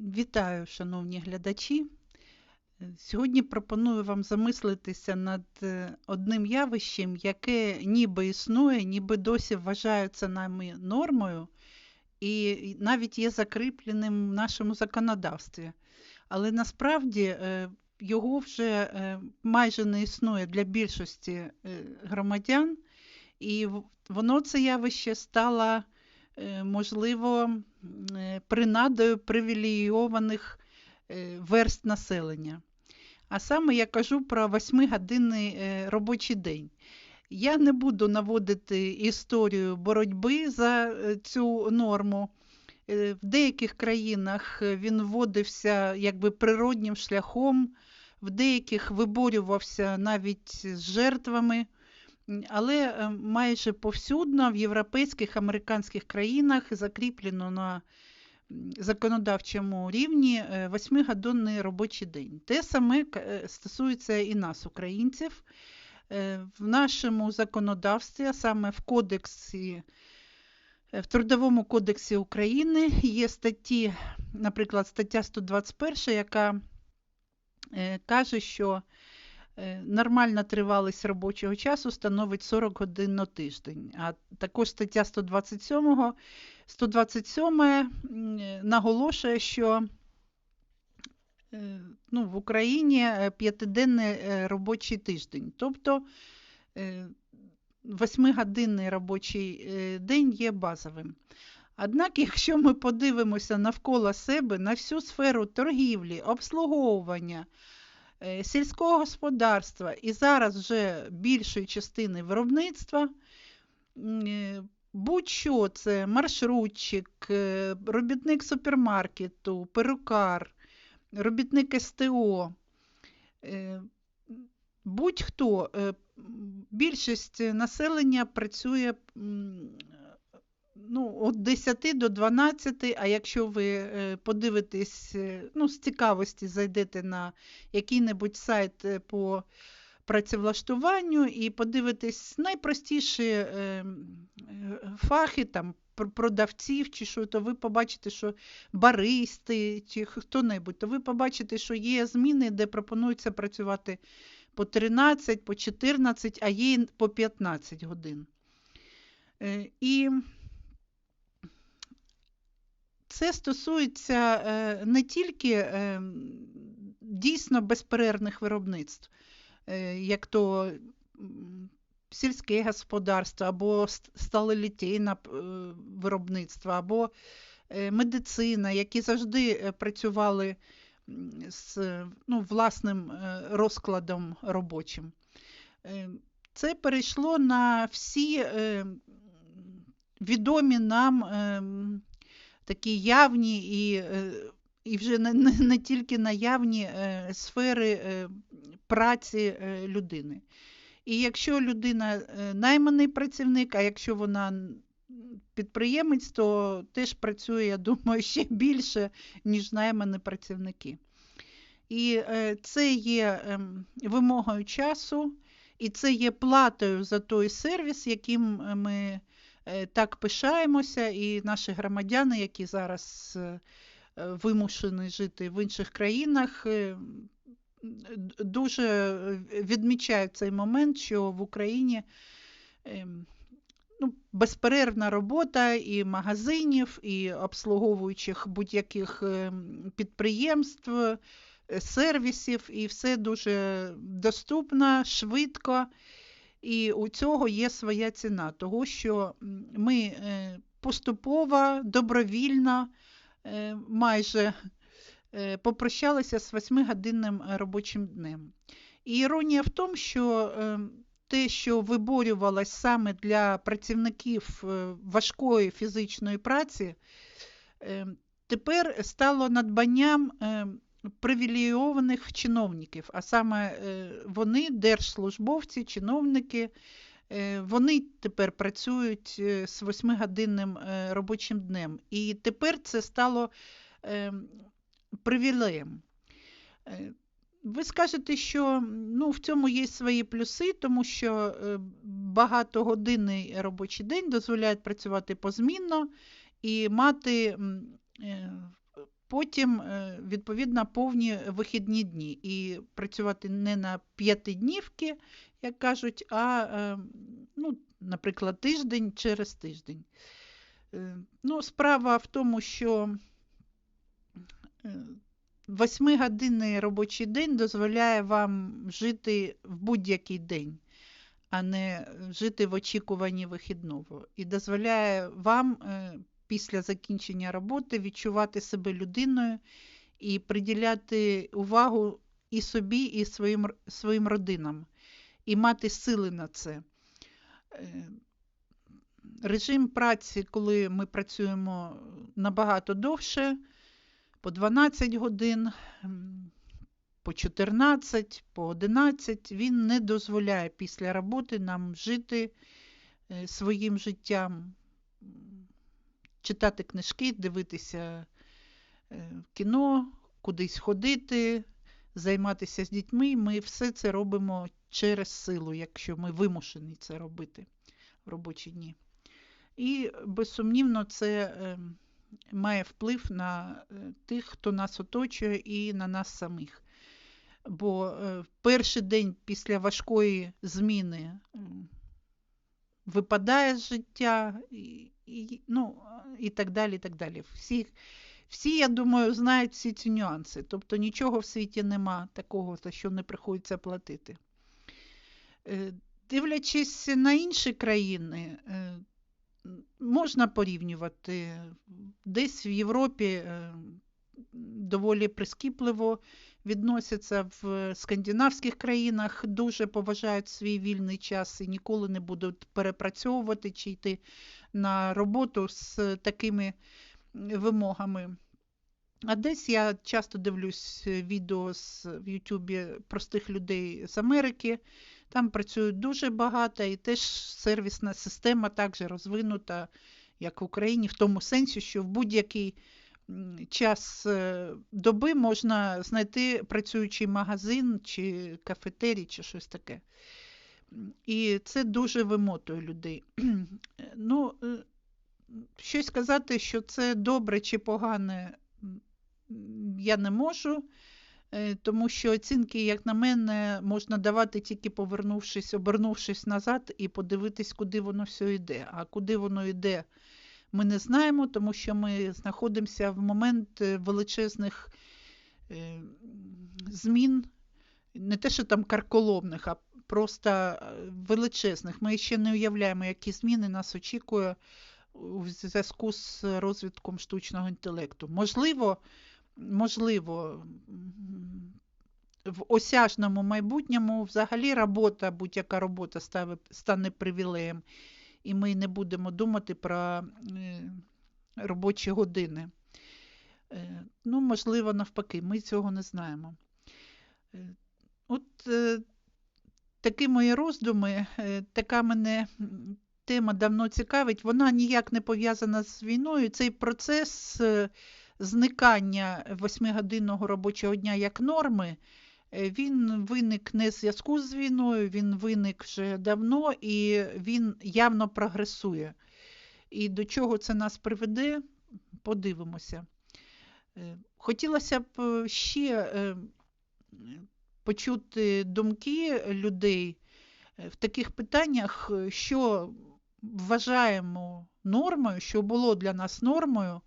Вітаю, шановні глядачі. Сьогодні пропоную вам замислитися над е, одним явищем, яке ніби існує, ніби досі вважається нами нормою, і навіть є закріпленим в нашому законодавстві. Але насправді е, його вже е, майже не існує для більшості громадян, і воно це явище стало, можливо, принадою привілейованих верст населення. А саме я кажу про 8-годинний е, робочий день. Я не буду наводити історію боротьби за е, цю норму. Е, в деяких країнах він вводився якби природнім шляхом, в деяких виборювався навіть з жертвами. Але майже повсюдно в європейських американських країнах закріплено на законодавчому рівні 8-годинний е, робочий день. Те саме е, стосується і нас, українців. Е, в нашому законодавстві, а саме в кодексі, в Трудовому кодексі України є статті, наприклад, стаття 121, яка каже, що нормальна тривалість робочого часу становить 40 годин на тиждень. А також стаття 127 127 наголошує, що е, ну, в Україні е, п'ятиденний е, робочий тиждень. Тобто восьмигодинний робочий день є базовим. Однак, якщо ми подивимося навколо себе на всю сферу торгівлі, обслуговування, сільського господарства і зараз вже більшої частини виробництва, Будь-що це маршрутчик, е, робітник супермаркету, перукар, робітник СТО, е, будь-хто, е, більшість населення працює ну, від 10 до 12, а якщо ви подивитесь, ну, з цікавості зайдете на який-небудь сайт по працевлаштуванню і подивитись найпростіші е, фахи там, продавців, чи що, то ви побачите, що баристи, чи хто-небудь, то ви побачите, що є зміни, де пропонується працювати по 13, по 14, а є по 15 годин. Е, і це стосується е, не тільки дійсно безперервних виробництв. Е, як то сільське господарство, або сталелітейне виробництво, або е, медицина, які завжди працювали з ну, власним розкладом робочим. Це перейшло на всі відомі нам такі явні і і вже не, не, не тільки наявні е, сфери е, праці е, людини. І якщо людина е, найманий працівник, а якщо вона підприємець, то теж працює, я думаю, ще більше, ніж наймані працівники. І е, це є е, вимогою часу, і це є платою за той сервіс, яким ми е, так пишаємося, і наші громадяни, які зараз. Е, Е, жити в інших країнах, е, дуже відмічають цей момент, що в Україні е, ну, безперервна робота і магазинів, і обслуговуючих будь-яких підприємств, сервісів, і все дуже доступно, швидко. І у цього є своя ціна, того що ми поступово, добровільно Е, майже е, попрощалися з восьмигодинним робочим днем. І іронія в тому, що е, те, що виборювалось саме для працівників важкої фізичної праці, тепер стало надбанням привілейованих чиновників, а саме вони, держслужбовці, чиновники, Е, вони тепер працюють е, з восьмигодинним е, робочим днем. І тепер це стало привілеєм. Ви скажете, що ну, в цьому є свої плюси, тому що багатогодинний робочий день дозволяє працювати позмінно і мати Потім, е, відповідно, повні вихідні дні. І працювати не на п'ятиднівки, як кажуть, а, е, ну, наприклад, тиждень через тиждень. Е, ну, Справа в тому, що восьмигодинний робочий день дозволяє вам жити в будь-який день, а не жити в очікуванні вихідного. І дозволяє вам після закінчення роботи відчувати себе людиною і приділяти увагу і собі, і своїм, своїм родинам, і мати сили на це. Е, режим праці, коли ми працюємо набагато довше, по 12 годин, по 14, по 11, він не дозволяє після роботи нам жити е, своїм життям, читати книжки, дивитися е, кіно, кудись ходити, займатися з дітьми. Ми все це робимо через силу, якщо ми вимушені це робити в робочі дні. І безсумнівно, це е, має вплив на е, тих, хто нас оточує, і на нас самих. Бо в перший день після важкої зміни випадає з життя, і, ну, і так далі. і так далі. Всі, всі, я думаю, знають всі ці нюанси. Тобто нічого в світі нема такого, за що не приходиться платити. Е, дивлячись на інші країни, е, можна порівнювати. Десь в Європі е, доволі прискіпливо відносяться в скандинавських країнах, дуже поважають свій вільний час і ніколи не будуть перепрацьовувати чи йти на роботу з такими вимогами. А десь я часто дивлюсь відео з, в Ютубі простих людей з Америки. Там працюють дуже багато, і теж сервісна система також розвинута, як в Україні, в тому сенсі, що в будь-який час е, доби можна знайти працюючий магазин чи кафетерій, чи щось таке. І це дуже вимотує людей. Ну, е, щось сказати, що це добре чи погане, я не можу, е, тому що оцінки, як на мене, можна давати тільки повернувшись, обернувшись назад і подивитись, куди воно все йде. А куди воно йде ми не знаємо, тому що ми знаходимося в момент е, величезних е, змін, не те, що там карколомних, а просто е, величезних. Ми ще не уявляємо, які зміни нас очікує у зв'язку з розвитком штучного інтелекту. Можливо, можливо, в осяжному майбутньому взагалі робота, будь-яка робота стане привілеєм і ми не будемо думати про е, робочі години. Е, ну, можливо, навпаки, ми цього не знаємо. Е, от такі мої роздуми, така мене тема давно цікавить, вона ніяк не пов'язана з війною. Цей процес зникання восьмигодинного робочого дня як норми. Е, він виник не в зв'язку з війною, він виник вже давно і він явно прогресує. І до чого це нас приведе, подивимося. Е, хотілося б е, ще почути думки людей в таких питаннях, що вважаємо нормою, що було для нас нормою,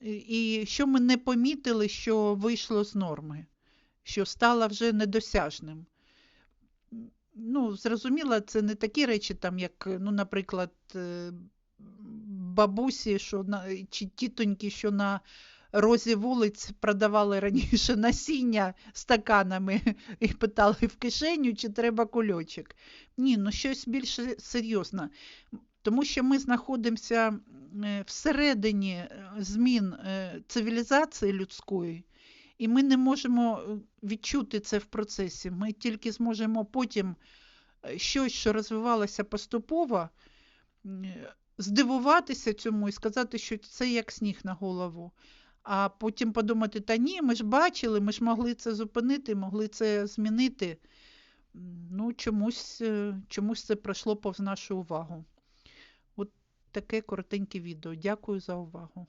і що ми не помітили, що вийшло з норми що стала вже недосяжним. Ну, Зрозуміло, це не такі речі, там, як, ну, наприклад, е, бабусі що на, чи тітоньки, що на розі вулиць продавали раніше насіння стаканами і питали в кишеню, чи треба кульочок. Ні, ну щось більш серйозне. Тому що ми знаходимося е, всередині е, змін цивілізації людської. І ми не можемо е, відчути це в процесі. Ми тільки зможемо потім е, щось, що розвивалося поступово, здивуватися цьому і сказати, що це як сніг на голову. А потім подумати, та ні, ми ж бачили, ми ж могли це зупинити, могли це змінити. Ну, чомусь, е, чомусь це пройшло повз нашу увагу. От таке коротеньке відео. Дякую за увагу.